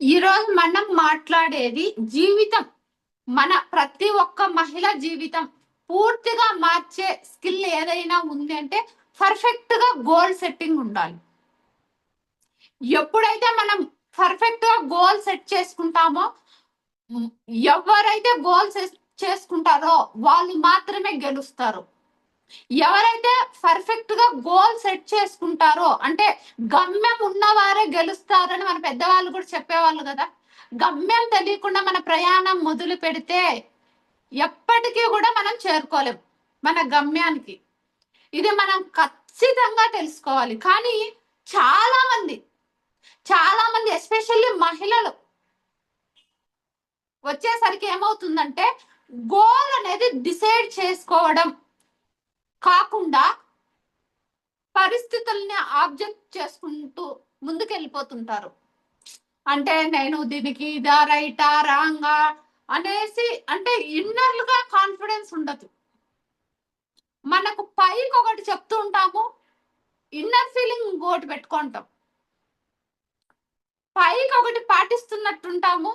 ఈరోజు మనం మాట్లాడేది జీవితం. మన ప్రతి ఒక్క మహిళ జీవితం పూర్తిగా మార్చే స్కిల్ ఏదైనా ఉంది అంటే పర్ఫెక్ట్గా గోల్ సెట్టింగ్ ఉండాలి. ఎప్పుడైతే మనం పర్ఫెక్ట్గా గోల్ సెట్ చేసుకుంటామో ఎవరైతే గోల్ సెట్ చేసుకుంటారో వాళ్ళు మాత్రమే గెలుస్తారు. ఎవరైతే పర్ఫెక్ట్గా గోల్ సెట్ చేసుకుంటారో అంటే గమ్యం ఉన్నవారే గెలుస్తారని మన పెద్దవాళ్ళు కూడా చెప్పేవాళ్ళు కదా. గమ్యం తెలియకుండా మన ప్రయాణం మొదలు పెడితే ఎప్పటికీ కూడా మనం చేరుకోలేం మన గమ్యానికి. ఇది మనం ఖచ్చితంగా తెలుసుకోవాలి. కానీ చాలా మంది చాలా మంది ఎస్పెషల్లీ మహిళలు వచ్చేసరికి ఏమవుతుందంటే గోల్ అనేది డిసైడ్ చేసుకోవడం. కాకుండా పరిస్థితుల్ని ఆబ్జెక్ట్ చేసుకుంటూ ముందుకెళ్ళిపోతుంటారు. అంటే నేను దీనికి ఇదా రైటా రాంగా అనేసి అంటే ఇన్నర్లుగా కాన్ఫిడెన్స్ ఉండదు. మనకు పైకి ఒకటి చెప్తూ ఉంటాము ఇన్నర్ ఫీలింగ్ ఇంకోటి పెట్టుకుంటాం. పైకి ఒకటి పాటిస్తున్నట్టుంటాము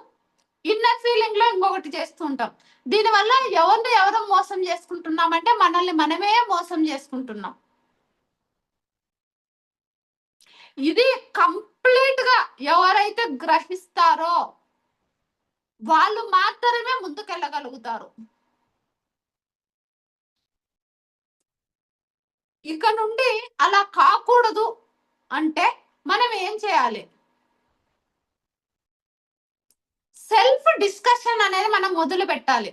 ఇన్నర్ ఫీలింగ్లో ఇంకొకటి చేస్తూ ఉంటాం. దీనివల్ల ఎవరిని ఎవరు మోసం చేసుకుంటున్నామంటే మనల్ని మనమే మోసం చేసుకుంటున్నాం. ఇది కంప్లీట్గా ఎవరైతే గ్రహిస్తారో వాళ్ళు మాత్రమే ముందుకెళ్ళగలుగుతారు. ఇక నుండి అలా కాకూడదు అంటే మనం ఏం చేయాలి? సెల్ఫ్ డిస్కషన్ అనేది మనం మొదలు పెట్టాలి.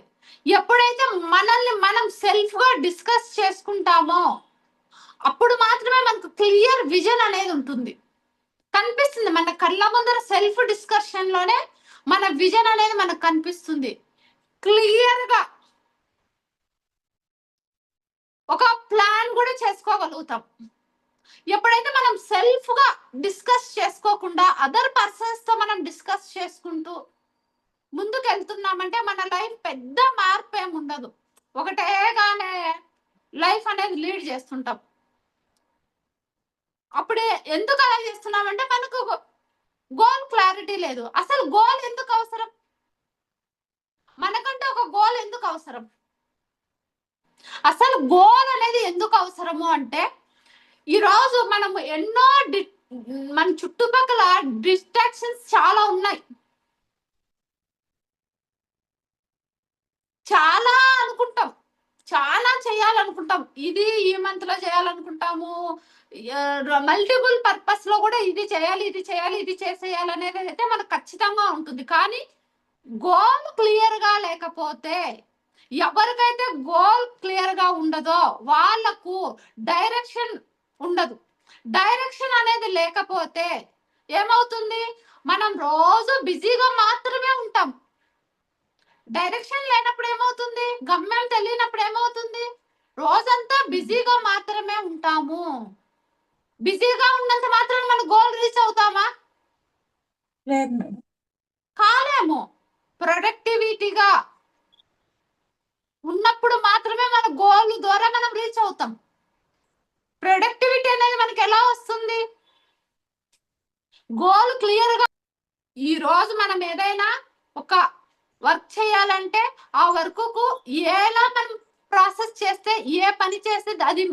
ఎప్పుడైతే మనల్ని మనం సెల్ఫ్గా డిస్కస్ చేసుకుంటామో అప్పుడు మాత్రమే మనకు క్లియర్ విజన్ అనేది ఉంటుంది. కనిపిస్తుంది మన కళ్ళ ముందర సెల్ఫ్ డిస్కషన్లోనే మన విజన్ అనేది మనకు కనిపిస్తుంది. క్లియర్గా ఒక ప్లాన్ కూడా చేసుకోగలుగుతాం. ఎప్పుడైతే మనం సెల్ఫ్గా డిస్కస్ చేసుకోకుండా అదర్ పర్సన్స్తో మనం డిస్కస్ చేసుకుంటూ ముందుకు వెళ్తున్నామంటే మన లైఫ్ పెద్ద మార్పు ఏమి ఉండదు ఒకటేగానే లైఫ్ అనేది లీడ్ చేస్తుంటాం. అప్పుడే ఎందుకు అలా చేస్తున్నామంటే మనకు గోల్ క్లారిటీ లేదు. అసలు గోల్ ఎందుకు అవసరం? మనకంటే ఒక గోల్ ఎందుకు అవసరం? అసలు గోల్ అనేది ఎందుకు అవసరము అంటే ఈరోజు మనం ఎన్నో డి మన చుట్టుపక్కల డిస్ట్రాక్షన్స్ చాలా ఉన్నాయి. చాలా అనుకుంటాం. చాలా చేయాలనుకుంటాం. ఇది ఈ మంత్లో చేయాలనుకుంటాము. మల్టిపుల్ పర్పస్లో కూడా ఇది చేయాలి ఇది చేయాలి ఇది చేసేయాలి అనేది అయితే మనకు ఖచ్చితంగా ఉంటుంది. కానీ గోల్ క్లియర్గా లేకపోతే ఎవరికైతే గోల్ క్లియర్గా ఉండదో వాళ్ళకు డైరెక్షన్ ఉండదు. డైరెక్షన్ అనేది లేకపోతే ఏమవుతుంది? మనం రోజు బిజీగా మాత్రమే ఉంటాం. డైరెక్షన్ లేనప్పుడు ఏమవుతుంది? గమ్యం తెలియనప్పుడు ఏమవుతుంది? రోజంతా బిజీగా మాత్రమే ఉంటాము. బిజీగా ఉన్నంత మాత్రం మన గోల్ రీచ్ అవుతామా? కాలేము. ప్రొడక్టివిటీగా ఉన్నప్పుడు మాత్రమే మన గోల్ ద్వారా మనం రీచ్ అవుతాం. ప్రొడక్టివిటీ అనేది మనకి ఎలా వస్తుంది? గోల్ క్లియర్గా ఈ రోజు మనం ఏదైనా ఒక వర్క్ చేయాలంటే ఆ వర్క్కు ఎలా మనం ప్రాసెస్ చేస్తే ఏ పని చేస్తే అది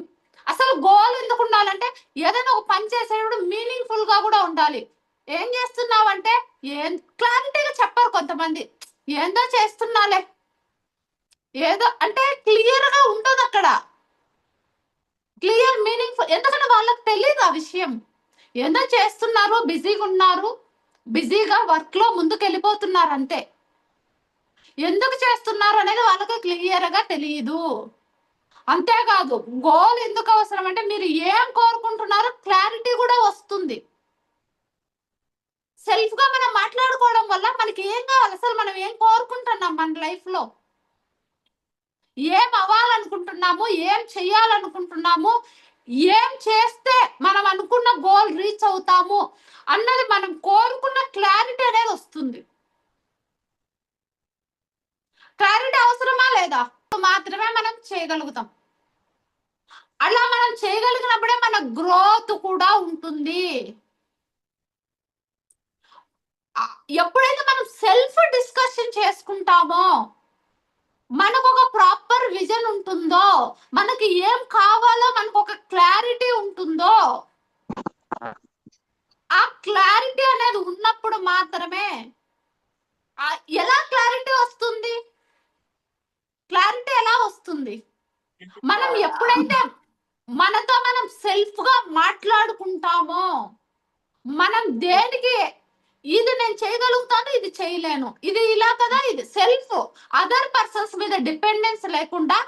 అసలు గోల్ ఎందుకు ఉండాలంటే ఏదైనా ఒక పని చేసేటప్పుడు మీనింగ్ఫుల్గా కూడా ఉండాలి. ఏం చేస్తున్నావంటే ఏం క్లారిటీగా చెప్పరు కొంతమంది. ఏందో చేస్తున్నాలే. ఏదో అంటే క్లియర్గా ఉండదు అక్కడ. క్లియర్ మీనింగ్ఫుల్ ఎందుకంటే వాళ్ళకి తెలియదు ఆ విషయం. ఏందో చేస్తున్నారు బిజీగా ఉన్నారు. బిజీగా వర్క్లో ముందుకు వెళ్ళిపోతున్నారు అంతే. ఎందుకు చేస్తున్నారు అనేది వాళ్ళకి క్లియర్గా తెలియదు అంతేకాదు గోల్ ఎందుకు అవసరం అంటే మీరు ఏం కోరుకుంటున్నారో క్లారిటీ కూడా వస్తుంది. సెల్ఫ్గా మనం మాట్లాడుకోవడం వల్ల మనకి ఏం కావాలి? అసలు మనం ఏం కోరుకుంటున్నాం మన లైఫ్లో? ఏం అవ్వాలనుకుంటున్నాము? ఏం చెయ్యాలనుకుంటున్నాము ఏం చేస్తే మనం అనుకున్న గోల్ రీచ్ అవుతాము? అన్నది మనం కోరు క్లారిటీ అనేది వస్తుంది క్లారిటీ అవసరమా లేదా? మాత్రమే మనం చేయగలుగుతాం. అలా మనం చేయగలిగినప్పుడే మన గ్రోత్ కూడా ఉంటుంది. ఎప్పుడైతే మనం సెల్ఫ్ డిస్కషన్ చేసుకుంటామో మనకు ఒక ప్రాపర్ విజన్ ఉంటుందో మనకి ఏం కావాలో మనకు ఒక క్లారిటీ ఉంటుందో ఆ క్లారిటీ అనేది ఉన్నప్పుడు మాత్రమే ఆ ఎలా క్లారిటీ వస్తుంది క్లారిటీ ఎలా వస్తుంది. మనం ఎప్పుడైతే మనతో మనం సెల్ఫ్గా మాట్లాడుకుంటామో మనం దేనికి ఇది నేను చేయగలుగుతాను ఇది చేయలేను. ఇది ఇలా కదా ఇది సెల్ఫ్ అదర్ పర్సన్స్ మీద డిపెండెన్స్ లేకుండా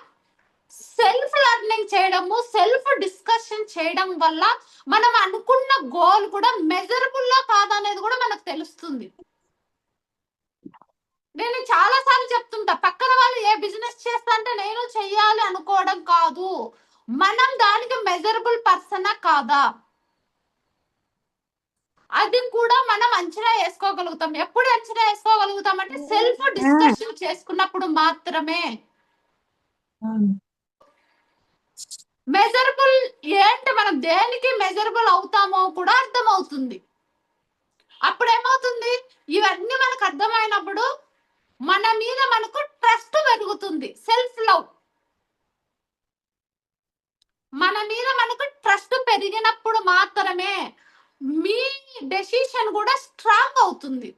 సెల్ఫ్ లెర్నింగ్ చేయడము సెల్ఫ్ డిస్కషన్ చేయడం వల్ల మనం అనుకున్న గోల్ కూడా మెజరబుల్లో కాదనేది కూడా మనకు తెలుస్తుంది. నేను చాలా సార్లు చెప్తుంటా పక్కన వాళ్ళు ఏ బిజినెస్ చేస్తా అంటే నేను చెయ్యాలి అనుకోవడం కాదు. మనం దానికి మెజరబుల్ పర్సనా కాదా? అది కూడా మనం అంచనా వేసుకోగలుగుతాం. ఎప్పుడు అంచనా వేసుకోగలుగుతాం అంటే సెల్ఫ్ డిస్కషన్ చేసుకున్నప్పుడు మాత్రమే. మెజరబుల్ ఏంటి? మనం దేనికి మెజరబుల్ అవుతామో కూడా అర్థమవుతుంది. అప్పుడు ఏమవుతుంది ఇవన్నీ మనకు అర్థమైనప్పుడు మన మీద మనకు ట్రస్ట్ పెరుగుతుంది. సెల్ఫ్ లవ్ మన మీద మనకు ట్రస్ట్ పెరిగినప్పుడు మాత్రమే మీ డెసిషన్ కూడా స్ట్రాంగ్ అవుతుంది.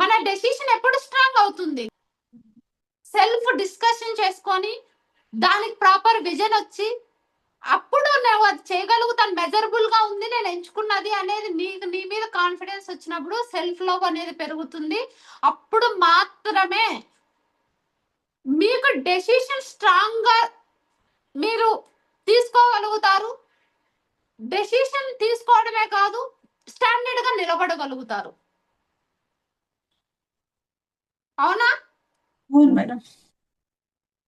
మన డెసిషన్ ఎప్పుడు స్ట్రాంగ్ అవుతుంది? సెల్ఫ్ డిస్కషన్ చేసుకొని దానికి ప్రాపర్ విజన్ వచ్చి అప్పుడు నేను అది చేయగలుగుతాను మెజరబుల్గా ఉంది నేను ఎంచుకున్నది అనేది నీకు నీ మీద కాన్ఫిడెన్స్ వచ్చినప్పుడు సెల్ఫ్ లవ్ అనేది పెరుగుతుంది. అప్పుడు మాత్రమే మీకు డెసిషన్ స్ట్రాంగ్గా మీరు తీసుకోగలుగుతారు. డెసిషన్ తీసుకోవడమే కాదు స్టాండర్డ్గా నిలబడగలుగుతారు. అవునా?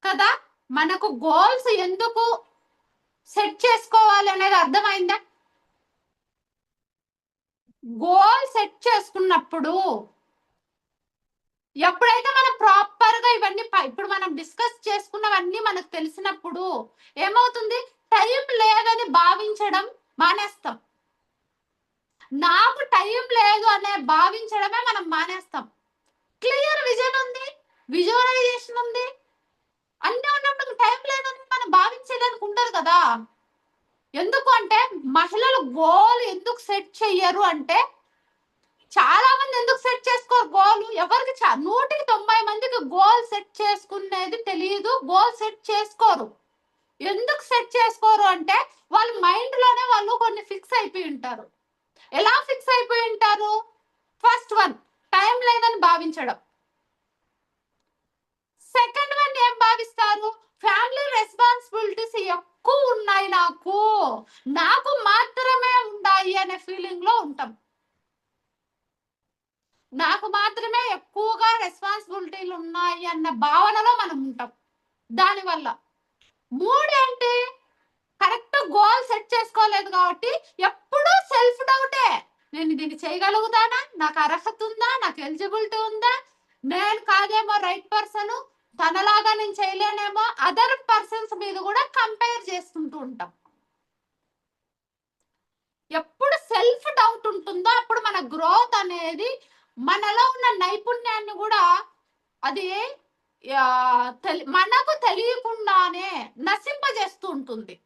కదా? మనకు గోల్స్ ఎందుకు సెట్ చేసుకోవాలి అనేది అర్థమైందా? గోల్ సెట్ చేసుకున్నప్పుడు ఎప్పుడైతే మనం ప్రాపర్గా ఇవన్నీ ఇప్పుడు మనం డిస్కస్ చేసుకున్నవన్నీ మనకు తెలిసినప్పుడు ఏమవుతుంది? టైం లేదని భావించడం మానేస్తాం. నాకు టైం లేదు అనే భావించడమే మనం మానేస్తాం. క్లియర్ విజన్ ఉంది? విజువలైజేషన్ ఉంది? అన్ని ఉన్నప్పుడు టైం లేదని మనం భావించేదానికి ఉండదు కదా. ఎందుకు అంటే మహిళలు గోల్ ఎందుకు సెట్ చెయ్యరు అంటే చాలా మంది ఎందుకు సెట్ చేసుకోరు గోల్? ఎవరికి చా- నూటికి తొంభై మందికి గోల్ సెట్ చేసుకునేది తెలియదు గోల్ సెట్ చేసుకోరు. ఎందుకు సెట్ చేసుకోరు అంటే వాళ్ళ మైండ్లోనే వాళ్ళు కొన్ని ఫిక్స్ అయిపోయి ఉంటారు. ఎలా ఫిక్స్ అయిపోయి ఉంటారు? ఫస్ట్ వన్ టైం లేదని భావించడం సెకండ్ వన్ ఏం భావిస్తారు ఫ్యామిలీ రెస్పాన్సిబిలిటీస్ ఎక్కువ ఉన్నాయి నాకు నాకు మాత్రమే ఉండాలి అనే ఫీలింగ్లో ఉంటాం. నాకు మాత్రమే ఎక్కువగా రెస్పాన్సిబిలిటీలు ఉన్నాయి అన్న భావనలో మనం ఉంటాం. దానివల్ల మూడేంటి కరెక్ట్ గోల్ సెట్ చేసుకోలేదు కాబట్టి ఎప్పుడూ సెల్ఫ్ డౌటే నేను దీన్ని చేయగలుగుతానా? నాకు అర్హత ఉందా? నాకు ఎలిజిబిలిటీ ఉందా? నేను కాదేమో రైట్ పర్సన్ తనలాగా నేను చేయలేనేమో అదర్ పర్సన్స్ మీద కూడా కంపేర్ చేసుకుంటూ ఉంటాం. సెల్ఫ్ డౌట్ ఉంటుందో అప్పుడు మన గ్రోత్ అనేది మనలో ఉన్న నైపుణ్యాన్ని కూడా అది తెలి- మనకు తెలియకుండానే నశింపజేస్తూ ఉంటుంది.